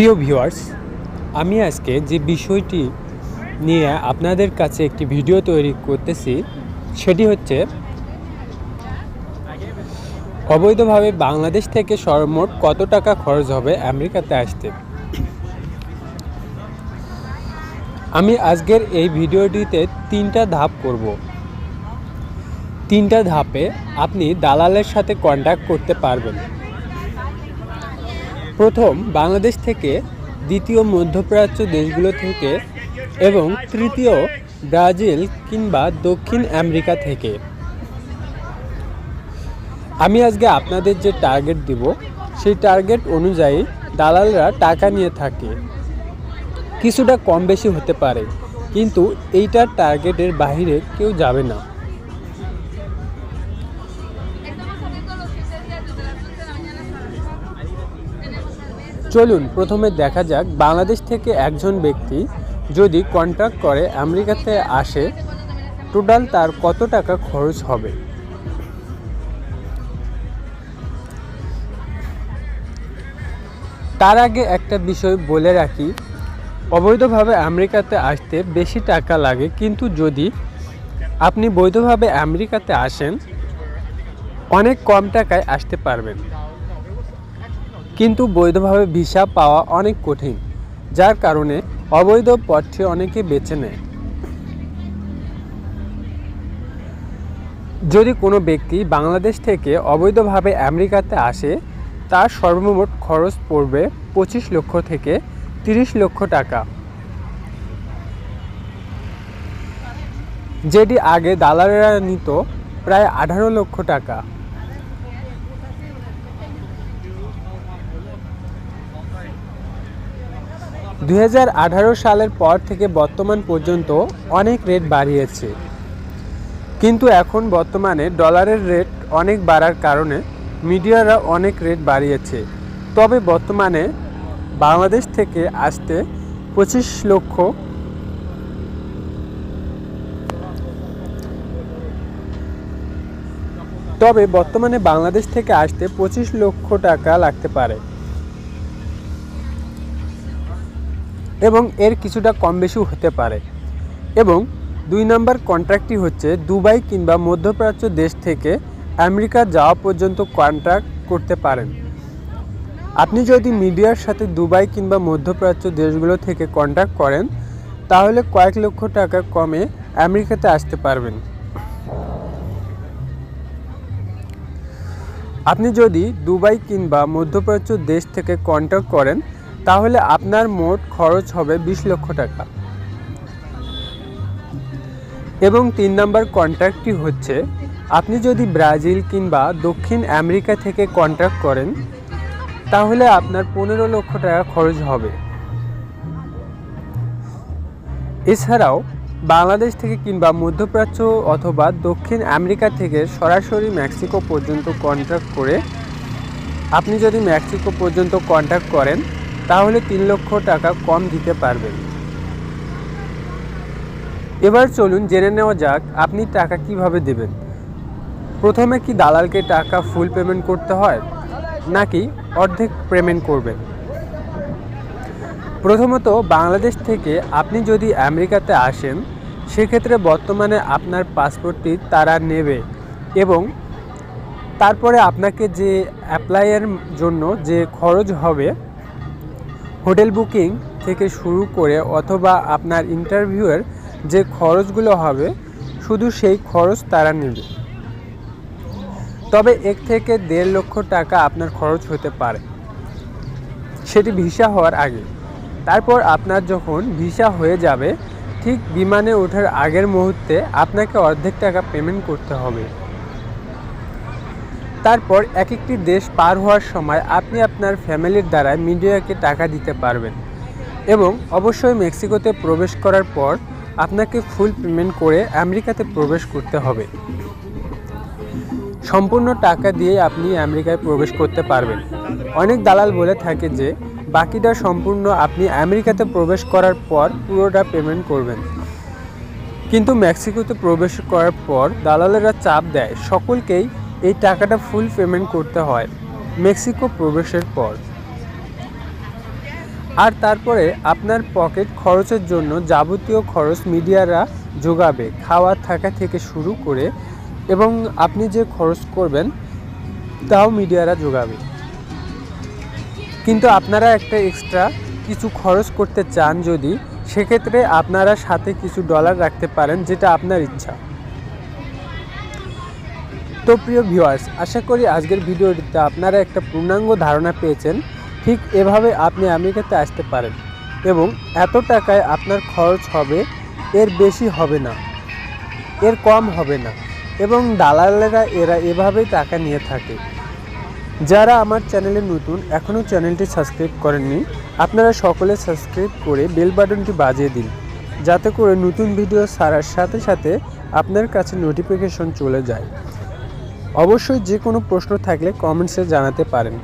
প্রিয় ভিউয়ার্স, আমি আজকে যে বিষয়টি নিয়ে আপনাদের কাছে একটি ভিডিও তৈরি করতেছি, সেটি হচ্ছে অবৈধভাবে বাংলাদেশ থেকে সর্বমোট কত টাকা খরচ হবে আমেরিকাতে আসতে? আমি আজকের এই ভিডিওটিতে তিনটা ধাপ করব। তিনটা ধাপে আপনি দালালের সাথে কন্ট্যাক্ট করতে পারবেন। প্রথম বাংলাদেশ থেকে দ্বিতীয় মধ্যপ্রাচ্য দেশগুলো থেকে এবং তৃতীয় ব্রাজিল কিংবা দক্ষিণ আমেরিকা থেকে। আমি আজকে আপনাদের যে টার্গেট দিব, সেই টার্গেট অনুযায়ী দালালরা টাকা নিয়ে থাকে। কিছুটা কম বেশি হতে পারে, কিন্তু এইটার টার্গেটের বাইরে কেউ যাবে না। চলুন প্রথমে দেখা যাক বাংলাদেশ থেকে একজন ব্যক্তি যদি কন্ট্রাক্ট করে আমেরিকাতে আসে টোটাল তার কত টাকা খরচ হবে? তার আগে একটা বিষয় বলে রাখি, অবৈধভাবে আমেরিকাতে আসতে বেশি টাকা লাগে, কিন্তু যদি আপনি বৈধভাবে আমেরিকাতে আসেন, অনেক কম টাকায় আসতে পারবেন। কিন্তু বৈধভাবে ভিসা পাওয়া অনেক কঠিন, যার কারণে অবৈধ পথে অনেকে বেছে নেয়। যদি কোনো ব্যক্তি বাংলাদেশ থেকে অবৈধভাবে আমেরিকাতে আসে, তার সর্বমোট খরচ পড়বে পঁচিশ লক্ষ থেকে তিরিশ লক্ষ টাকা। যেটি আগে দালালেরা নিত প্রায় আঠারো লক্ষ টাকা। দুই হাজার আঠারো সালের পর থেকে বর্তমান পর্যন্ত অনেক রেট বাড়িয়েছে। কিন্তু এখন বর্তমানে ডলারের রেট অনেক বাড়ার কারণে মিডিয়ারা অনেক রেট বাড়িয়েছে। তবে বর্তমানে বাংলাদেশ থেকে আসতে পঁচিশ লক্ষ তবে বর্তমানে বাংলাদেশ থেকে আসতে পঁচিশ লক্ষ টাকা লাগতে পারে। এবং এর কিছুটা কম বেশিও হতে পারে। এবং দুই নম্বর কন্ট্রাক্টটি হচ্ছে দুবাই কিংবা মধ্যপ্রাচ্য দেশ থেকে আমেরিকা যাওয়া পর্যন্ত কন্ট্রাক্ট করতে পারেন। আপনি যদি মিডিয়ার সাথে দুবাই কিংবা মধ্যপ্রাচ্য দেশগুলো থেকে কন্ট্যাক্ট করেন, তাহলে কয়েক লক্ষ টাকা কমে আমেরিকাতে আসতে পারবেন। আপনি যদি দুবাই কিংবা মধ্যপ্রাচ্য দেশ থেকে কন্ট্যাক্ট করেন তাহলে আপনার মোট খরচ হবে বিশ লক্ষ টাকা। এবং তিন নম্বর কন্ট্রাক্টটি হচ্ছে, আপনি যদি ব্রাজিল কিংবা দক্ষিণ আমেরিকা থেকে কন্ট্রাক্ট করেন, তাহলে আপনার পনেরো লক্ষ টাকা খরচ হবে। এছাড়াও, বাংলাদেশ থেকে কিংবা মধ্যপ্রাচ্য অথবা দক্ষিণ আমেরিকা থেকে সরাসরি মেক্সিকো পর্যন্ত কন্ট্রাক্ট করে, আপনি যদি মেক্সিকো পর্যন্ত কন্ট্যাক্ট করেন তাহলে তিন লক্ষ টাকা কম দিতে পারবেন। এবার চলুন জেনে নেওয়া যাক, আপনি টাকা কীভাবে দেবেন? প্রথমে কি দালালকে টাকা ফুল পেমেন্ট করতে হয়, নাকি অর্ধেক পেমেন্ট করবেন? প্রথমত, বাংলাদেশ থেকে আপনি যদি আমেরিকাতে আসেন, সেক্ষেত্রে বর্তমানে আপনার পাসপোর্টটি তারা নেবে এবং তারপরে আপনাকে যে অ্যাপ্লাইয়ের জন্য যে খরচ হবে হোটেল বুকিং থেকে শুরু করে অথবা আপনার ইন্টারভিউয়ের যে খরচগুলো হবে, শুধু সেই খরচ তারা নেবে। তবে এক থেকে দেড় লক্ষ টাকা আপনার খরচ হতে পারে। সেটি ভিসা হওয়ার আগে। তারপর আপনার যখন ভিসা হয়ে যাবে, ঠিক বিমানে ওঠার আগের মুহূর্তে আপনাকে অর্ধেক টাকা পেমেন্ট করতে হবে। তারপর এক একটি দেশ পার হওয়ার সময় আপনি আপনার ফ্যামিলির দ্বারা মিডিয়াকে টাকা দিতে পারবেন এবং অবশ্যই মেক্সিকোতে প্রবেশ করার পর আপনাকে ফুল পেমেন্ট করে আমেরিকাতে প্রবেশ করতে হবে। সম্পূর্ণ টাকা দিয়ে আপনি আমেরিকায় প্রবেশ করতে পারবেন। অনেক দালাল বলে থাকে যে, বাকিটা সম্পূর্ণ আপনি আমেরিকাতে প্রবেশ করার পর পুরোটা পেমেন্ট করবেন। কিন্তু মেক্সিকোতে প্রবেশ করার পর দালালেরা চাপ দেয়। সকলকেই এই টাকাটা ফুল পেমেন্ট করতে হয় মেক্সিকো প্রবেশের পর। আর তারপরে আপনার পকেট খরচের জন্য যাবতীয় খরচ মিডিয়ারা যোগাবে, খাওয়া, থাকা থেকে শুরু করে এবং আপনি যে খরচ করবেন, তাও মিডিয়ারা যোগাবে। কিন্তু আপনারা একটা এক্সট্রা কিছু খরচ করতে চান যদি, সেক্ষেত্রে আপনারা সাথে কিছু ডলার রাখতে পারেন, যেটা আপনার ইচ্ছা। তো প্রিয় ভিউয়ার্স, আশা করি আজকের ভিডিওটিতে আপনারা একটা পূর্ণাঙ্গ ধারণা পেয়েছেন। ঠিক এভাবে আপনি আমেরিকাতে আসতে পারেন এবং এত টাকায় আপনার খরচ হবে, এর বেশি হবে না, এর কম হবে না এবং দালালেরা এরা এভাবেই টাকা নিয়ে থাকে। যারা আমার চ্যানেলে নতুন, এখনও চ্যানেলটি সাবস্ক্রাইব করেননি, আপনারা সকলে সাবস্ক্রাইব করে বেল বাটনটি বাজিয়ে দিন, যাতে করে নতুন ভিডিও ছাড়ার সাথে সাথে আপনার কাছে নোটিফিকেশন চলে যায়। অবশ্যই যে কোনো প্রশ্ন থাকলে কমেন্টসে জানাতে পারেন।